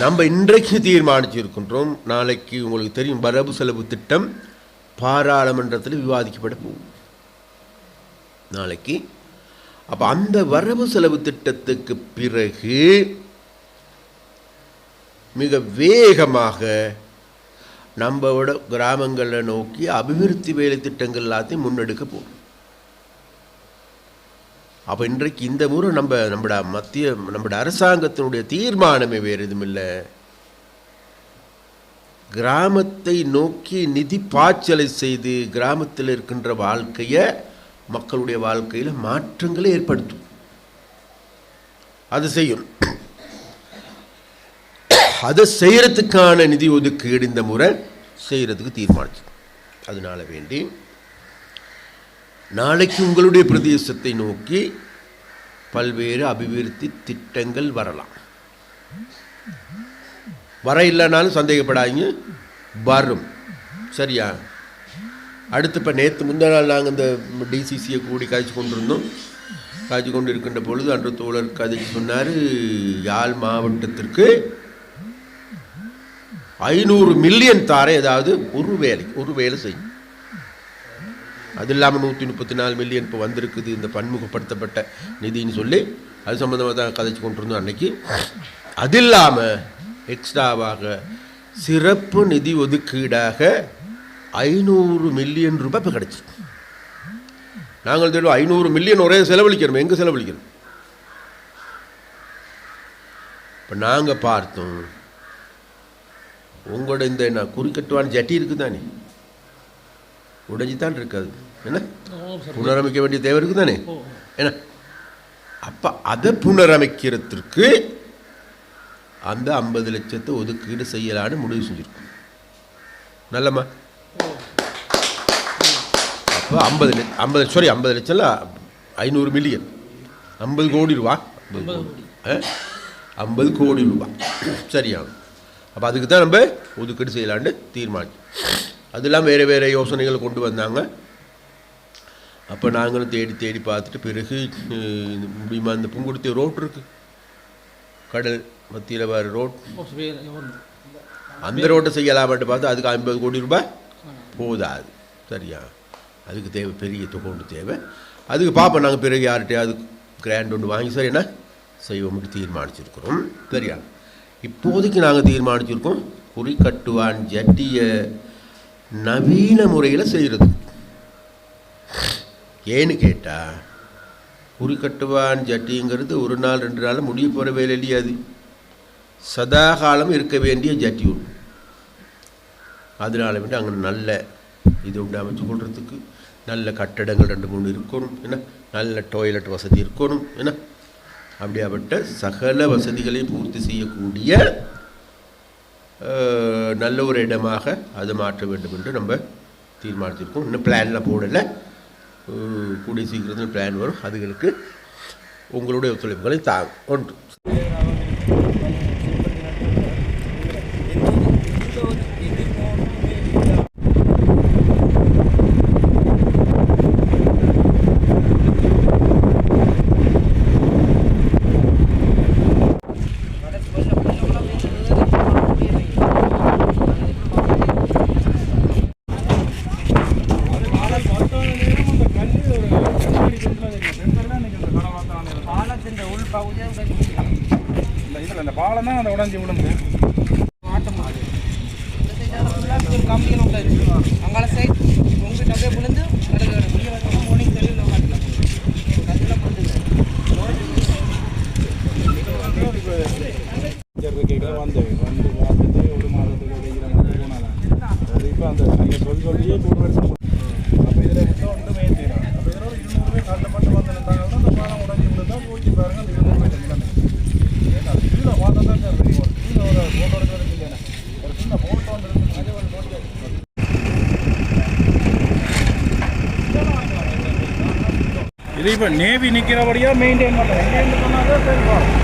நம்ம இன்றைக்கு தீர்மானிச்சிருக்கின்றோம். நாளைக்கு உங்களுக்கு தெரியும் வரவு செலவு திட்டம் பாராளுமன்றத்தில் விவாதிக்கப்பட போகும். நாளைக்கு. அப்போ அந்த வரவு செலவு திட்டத்துக்கு பிறகு மிக வேகமாக நம்மளோட கிராமங்களை நோக்கி அபிவிருத்தி வேலை திட்டங்கள் எல்லாத்தையும் முன்னெடுக்க போகும். அப்போ இன்றைக்கு இந்த முறை நம்ம நம்மட மத்திய நம்மட அரசாங்கத்தினுடைய தீர்மானமே வேறு எதுவும் இல்லை. கிராமத்தை நோக்கி நிதி பாய்ச்சலை செய்து கிராமத்தில் இருக்கின்ற வாழ்க்கையை மக்களுடைய வாழ்க்கையில் மாற்றங்களை ஏற்படுத்தும். அது செய்யும். அதை செய்கிறதுக்கான நிதி ஒதுக்கீடு இந்த முறை செய்கிறதுக்கு தீர்மானிச்சு அதனால வேண்டி நாளைக்கு உங்களுடைய பிரதேசத்தை நோக்கி பல்வேறு அபிவிருத்தி திட்டங்கள் வரலாம். வர இல்லைனாலும் சந்தேகப்படாதீங்க. வரும். சரியா? அடுத்து இப்போ நேற்று முந்தா நாள் நாங்கள் இந்த டிசிசியை கூடி காய்ச்சி கொண்டிருந்தோம். காய்ச்சி கொண்டு இருக்கின்ற பொழுது அன்று தோழர் கதை சொன்னார் யாழ் மாவட்டத்திற்கு ஐநூறு மில்லியன் தாரை ஏதாவது ஒரு வேலை ஒரு வேலை செய்யும். அது இல்லாமல் நூற்றி முப்பத்தி நாலு மில்லியன் இப்போ வந்திருக்குது. இந்த பன்முகப்படுத்தப்பட்ட நிதின்னு சொல்லி அது சம்மந்தமாக தான் கதைச்சு கொண்டிருந்தோம் அன்னைக்கு. அது இல்லாமல் எக்ஸ்ட்ராவாக சிறப்பு நிதி ஒதுக்கீடாக ஐநூறு மில்லியன் ரூபாய் இப்போ கிடச்சி. நாங்கள் தெரியும் ஐநூறு மில்லியன் ஒரே செலவழிக்கிறோம் எங்கே செலவழிக்கிறோம் இப்போ நாங்கள் பார்த்தோம். உங்களோட இந்த நான் குறிக்கட்டுவான ஜட்டி இருக்குது தானே உடைஞ்சி தான் இருக்காது. என்ன? புனரமைக்க வேண்டிய தேவை இருக்குதானே? என்ன? அப்போ அதை புனரமைக்கிறதுக்கு அந்த ஐம்பது லட்சத்தை ஒதுக்கீடு செய்யலான்னு முடிவு செஞ்சுருக்கோம். நல்லம்மா? அப்போ ஐம்பது லட்சம் ஐம்பது சாரி ஐம்பது லட்சம்ல ஐநூறு மில்லியன் ஐம்பது கோடி ரூபா. ஐம்பது கோடி. ஐம்பது கோடி ரூபா. சரியா அப்போ அதுக்கு தான் நம்ம ஒதுக்கீடு செய்யலான்னு தீர்மானிச்சோம். அதெல்லாம் வேறு வேறு யோசனைகள் கொண்டு வந்தாங்க. அப்போ நாங்களும் தேடி தேடி பார்த்துட்டு பிறகு முடியுமா இந்த புங்குடுத்தி ரோட் இருக்கு. கடல் மத்தியில் வர ரோட் அந்த ரோட்டை செய்யலாமாட்டு பார்த்தா அதுக்கு ஐம்பது கோடி ரூபாய் போதாது. சரியா? அதுக்கு தேவை பெரிய தொகை தேவை. அதுக்கு பார்ப்போம் நாங்கள் பிறகு யார்கிட்டயாவது கிராண்ட் ஒன்று வாங்கி சரிண்ணா செய்வோம்னு தீர்மானிச்சிருக்கிறோம். சரியா? இப்போதைக்கு நாங்கள் தீர்மானிச்சிருக்கோம் குறி கட்டுவான் ஜட்டியை நவீன முறையில் செய்கிறது ஏன்னு கேட்டால் குறி கட்டுவான் ஜட்டிங்கிறது ஒரு நாள் ரெண்டு நாள் முடிய போகிற வேலை அது. சதா காலம் இருக்க வேண்டிய ஜட்டி ஒன்று அதனால விட்டு அங்கே நல்ல இது உண்டு அமைச்சு கொள்றதுக்கு நல்ல கட்டடங்கள் ரெண்டு மூணு இருக்கணும் என்ன? நல்ல டாய்லெட் வசதி இருக்கணும் என்ன? அப்படியாப்பட்ட சகல வசதிகளையும் பூர்த்தி செய்யக்கூடிய நல்ல ஒரு இடமாக அதை மாற்ற வேண்டும் என்று நம்ம தீர்மானித்திருக்கோம். இன்னும் பிளான்லாம் போடலை. கூடிய சீக்கிரத்தில் பிளான் வரும். அதுகளுக்கு உங்களுடைய ஒத்துழைப்புகளை தாங்க ஒன்று தான் அந்த உடஞ்சி விழுந்து. மாட்ட மாடு. கம்பியில் உள்ள இருக்கு. அங்கால சைட் உங்ககிட்ட அப்படியே விழுந்து கிடக்கு வெளியே வந்தோம்னா மார்னிங் தெளிவில் மாட்டலாம் கத்தில் பண்ணுது கேட்க வந்து வந்து பார்த்துட்டு ஒரு மாதத்துக்கு கிடைக்கிற மாதிரி போனாங்க அது இப்போ அந்த நீங்கள் சொல்லி சொல்லியே மூணு வருஷம் அப்போ இதில் விட்டோம் ஒன்றுமே தீரும் அப்போ இதில் ஒரு இருநூறு பேர் கஷ்டப்பட்டு வந்து நின்றாங்கன்னா அந்த பாலம் உடஞ்சி விழுந்தா போச்சு பாருங்க அந்த இருநூறு பேர் நின்றாங்க ஏன்னா கீழே பார்த்தா தான் சார் தெரியும் ஒரு கீழே ஒரு ஃபோட்டோ எடுக்க இல்லைன்னா ஒரு சின்ன ஃபோட்டோ ஒன்று இருக்கு அதே ஒரு ஃபோட்டோ இது இப்போ நேவி நிற்கிறபடியாக மெயின்டைன் பண்ணுறேன் எங்கேருந்து பண்ணாதான் சரி வரும்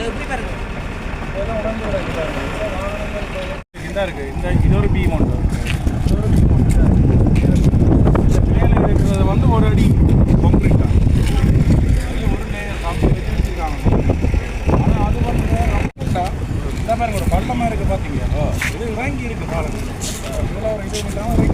எப்படி பாருங்க? இந்த இருக்கு. இந்த இது ஒரு பீம் ஒன்று ஒரு இது இல்லாமல்